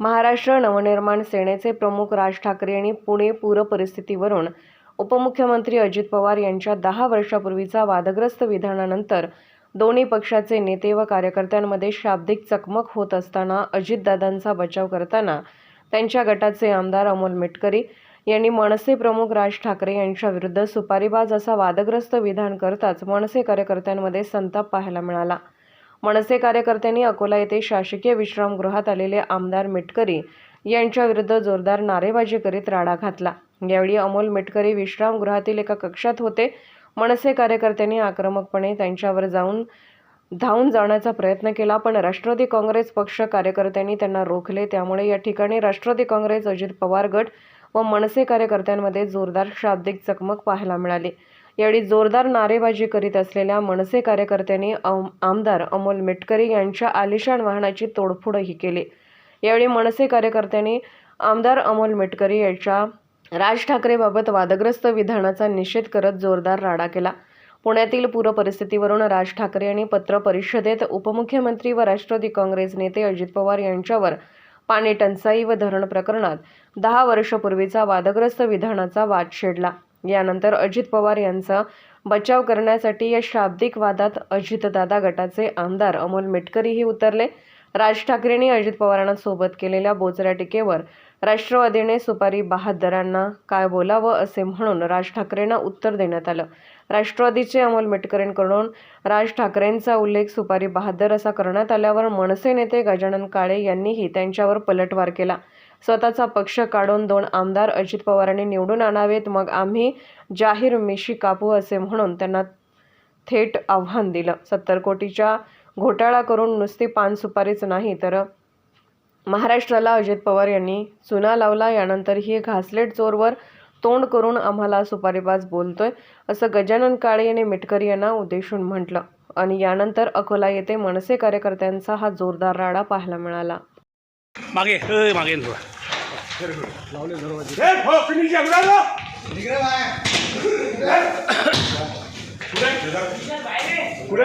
महाराष्ट्र नवनिर्माण सेनेचे प्रमुख राज ठाकरे यांनी पुणे पूर परिस्थितीवरून उपमुख्यमंत्री अजित पवार यांच्या दहा वर्षापूर्वीचा वादग्रस्त विधानानंतर दोन्ही पक्षाचे नेते व कार्यकर्त्यांमध्ये शाब्दिक चकमक होत असताना अजितदादांचा बचाव करताना त्यांच्या गटाचे आमदार अमोल मिटकरी यांनी मनसे प्रमुख राज ठाकरे यांच्या विरुद्ध सुपारीबाज असा वादग्रस्त विधान करताच मनसे कार्यकर्त्यांमध्ये संताप पाहायला मिळाला. मनसे कार्यकर्त्यांनी अकोला येथे शासकीय विश्रामगृहात आलेले आमदार मिटकरी यांच्याविरुद्ध जोरदार नारेबाजी करीत राडा घातला. यावेळी अमोल मिटकरी विश्रामगृहातील एका कक्षात होते. मनसे कार्यकर्त्यांनी आक्रमकपणे त्यांच्यावर जाऊन धावून जाण्याचा प्रयत्न केला पण राष्ट्रवादी काँग्रेस पक्ष कार्यकर्त्यांनी त्यांना रोखले. त्यामुळे या ठिकाणी राष्ट्रवादी काँग्रेस अजित पवार गट व मनसे कार्यकर्त्यांमध्ये जोरदार शाब्दिक चकमक पाहायला मिळाली. यावेळी जोरदार नारेबाजी करीत असलेल्या मनसे कार्यकर्त्यांनी आम- आमदार अमोल मेटकरी यांच्या आलिशान वाहनाची तोडफोडही केली. यावेळी मनसे कार्यकर्त्यांनी आमदार अमोल मेटकरी यांच्या राज ठाकरेबाबत वादग्रस्त विधानाचा निषेध करत जोरदार राडा केला. पुण्यातील पूरपरिस्थितीवरून राज ठाकरे यांनी पत्र परिषदेत उपमुख्यमंत्री व राष्ट्रवादी काँग्रेस नेते अजित पवार यांच्यावर पाणी टंचाई व धरण प्रकरणात दहा वर्षापूर्वीचा वादग्रस्त विधानाचा वाद छेडला. यानंतर अजित पवार यांचा बचाव करण्यासाठी या शाब्दिक वादात अजितदादा गटाचे आमदार अमोल मिटकरीही उतरले. राज ठाकरेंनी अजित पवारांना सोबत केलेल्या बोचऱ्या टीकेवर राष्ट्रवादीने सुपारी बहादरांना काय बोलावं असे म्हणून राज ठाकरेंना उत्तर देण्यात आलं. राष्ट्रवादीचे अमोल मिटकरेंकडून राज ठाकरेंचा उल्लेख सुपारी बहादर असा करण्यात आल्यावर मनसे नेते गजानन काळे यांनीही त्यांच्यावर पलटवार केला. स्वतःचा पक्ष काढून दोन आमदार अजित पवारांनी निवडून आणावेत मग आम्ही जाहीर मिशी कापू असे म्हणून त्यांना थेट आव्हान दिलं. सत्तर कोटीच्या घोटाळा करून नुसती पान सुपारीच नाही तर महाराष्ट्राला अजित पवार यांनी चुना लावला. यानंतर ही घासलेट चोरवर तोंड करून आम्हाला सुपारीबाज बोलतोय असं गजानन काळे यांनी मिटकरी यांना उद्देशून म्हटलं आणि यानंतर अकोला येथे मनसे कार्यकर्त्यांचा हा जोरदार राडा पाहायला मिळाला मागे मागे हो? कुठे?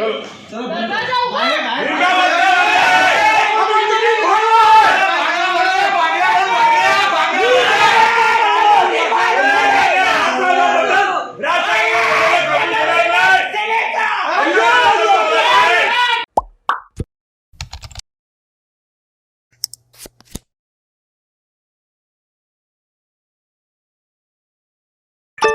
दरवाजा बाई.